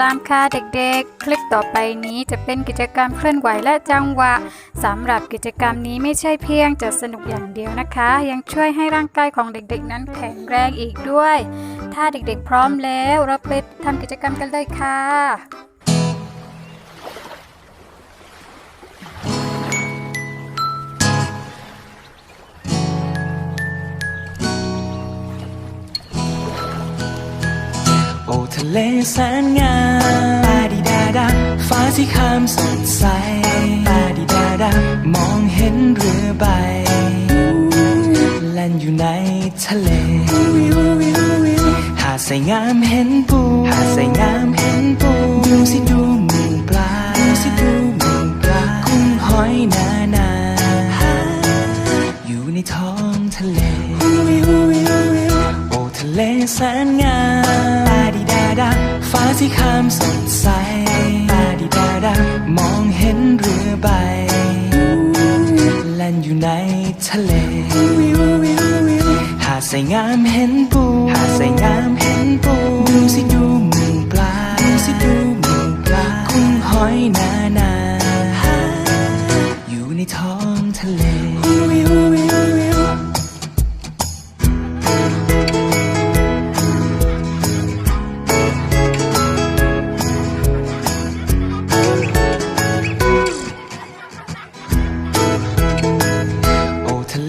ลามค่ะเด็กๆ คลิปต่อไปนี้จะเป็นกิจกรรมเคลื่อนไหวและจังหวะสำหรับกิจกรรมนี้ไม่ใช่เพียงจะสนุกอย่างเดียวนะคะ ยังช่วยให้ร่างกายของเด็กๆ นั้นแข็งแรงอีกด้วย ถ้าเด็กๆ พร้อมแล้วเราไปทำกิจกรรมกันเลยค่ะ เลแสนงามปาดิดาดาฟ้าที่คามสดใสปาดิดาดามองเห็นเรือใบแล่นอยู่ในทะเลหาดใสงามเห็นปูหาดใสงามเห็นปูดูสิดูหมูปลาดูสิดูหมูปลากุ้งหอยนานาอยู่ในท้องทะเลโอ้ทะเลแสนงาม ดาฟ้าที่คามสดใสปาดิดาดามองเห็นเรือใบแล่นอยู่ในทะเลหาดใสงามเห็นปูหาดใสงามเห็นปูดูสิดูหมูปลาดูสิดูหมูปลากุ้งหอยนานาอยู่ในท้องทะเล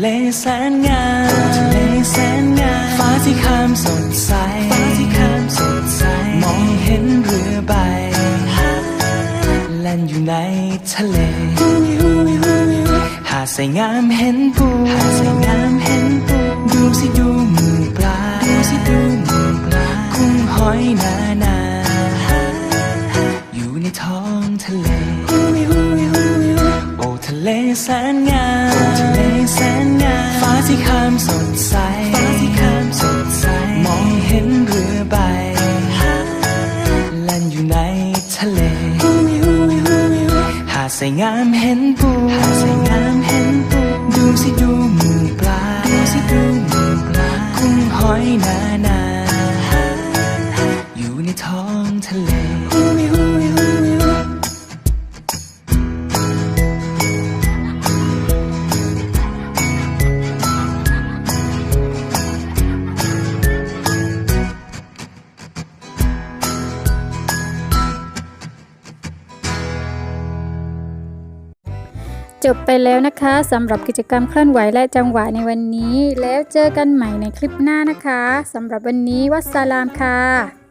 เลแสนงามทะเลแสนงามฟ้าที่คามสดใสฟ้าที่คามสดใส มองเห็นเรือใบแล่นอยู่ในทะเลหาดใสงามเห็นปูหาดใสงามเห็นปูดูสิดูหมูปลาดูสิดูหมูปลากุ้งหอยนานาอยู่ในท้องทะเลโอ้ทะเลแสนงามทะเลแสนงามฟ้าที่คามสดใสฟ้าที่คามสดใส มองเห็นเรือใบแล่นอยู่ในทะเลหาดใสงามเห็นปูหาดใสงามเห็นปูดูสิดูหมูปลาดูสิดูหมูปลากุ้งหอยนาน จบไปแล้วนะคะสำหรับกิจกรรมเคลื่อนไหวและจังหวะในวันนี้ แล้วเจอกันใหม่ในคลิปหน้านะคะสำหรับวันนี้วัสสลามค่ะ